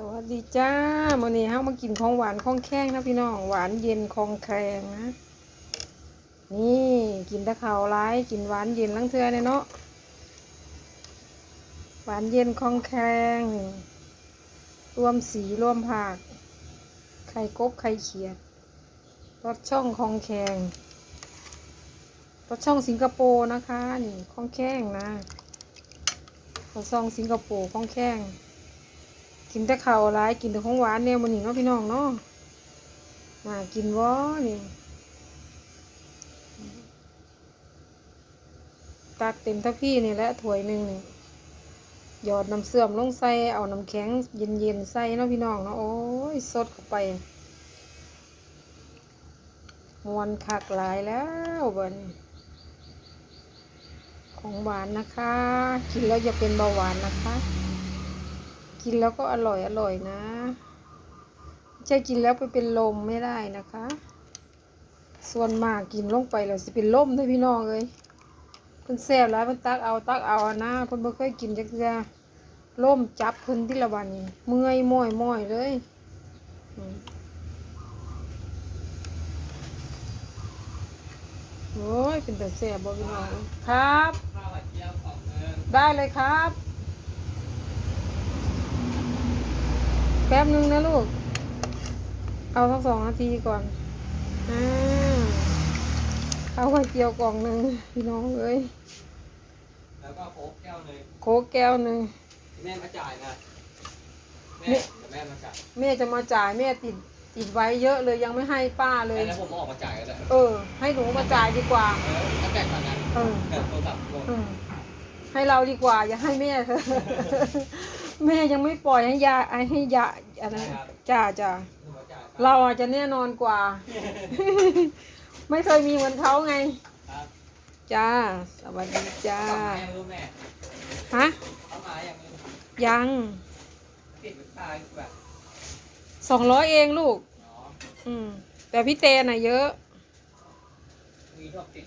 สวัสดีจ้าวันนี้เฮามากินของหวานของแข้งนะพี่น้อง หวานเย็นของแครงนะ นี่กินตะเขาวร้ายกินหวานเย็นลังเทือเนี่ยเนาะ หวานเย็นของแครงรวมสีรวมผัก ไข่กบไข่เขียด รสช่องของแขงรสช่องสิงคโปร์นะคะ นี่ของแข้งนะรสช่องสิงคโปร์ของแข้ง กินแต่ข้าวร้ายกินแต่ของหวานเนี่ยมันนี่เนาะพี่น้องเนาะมากินวะนี่ยตักเต็มทัพพี่นี่และถ้วยหนึ่งนี่หยอดน้ำเสื่อมลงใส่เอาน้ำแข็งเย็นๆใส่เนาะพี่น้องเนาะโอ้ยสดเข้าไปมวนคักหลายแล้วบันของหวานนะคะ กินแล้วอย่าเป็นเบาหวานนะคะ กินแล้วก็อร่อยอร่อยนะไม่ใช่กินแล้วไปเป็นลมไม่ได้นะคะ ส่วนมากกินลงไปแล้วสิเป็นลมเลยพี่น้องเลยเพิ่นแซ่บหลายเพิ่นตักเอาตักเอาอะนะเพิ่นบ่เคยกินจักเทื่อล่มจับเพิ่นที่ละวันนี้เมื่อยม้อยม้อยเลยโอ้ยเป็นแต่แซ่บบ่พี่น้องครับ ได้เลยครับ แป๊บนึงนะลูก เอาสักสองนาทีก่อนอ่าข้าวไข่เจียวกล่องหนึ่งพี่น้องเอ้ยแล้วก็โค้กแก้วหนึ่งโค้กแก้วหนึ่งแม่มาจ่ายนะนี่แม่เดี๋ยวแม่มาจ่ายแม่จะมาจ่ายแม่ติดติดไว้เยอะเลยยังไม่ให้ป้าเลยแล้วผมออกมาจ่ายก็ได้เออ ให้หนูมาจ่ายดีกว่าเออถ้าแจกตอนนั้นเออเกิดโทรศัพท์ลงอืมให้เราดีกว่าอย่าให้แม่เถอะ แม่ยังไม่ปล่อยให้ยาให้ยาอะไรจ้าจ้าผมมาจ่ายเราอาจจะแน่นอนกว่า ไม่เคยมีเหมือนเขาไงครับจ้า สวัสดีจ้าเข้ามายังรู้แม่ฮะเข้ามายังไม่รู้ยังติดเป็นตายแบบสองร้อยเองลูกเนาะอืม แต่พี่เตน่ะเยอะมีชอบติด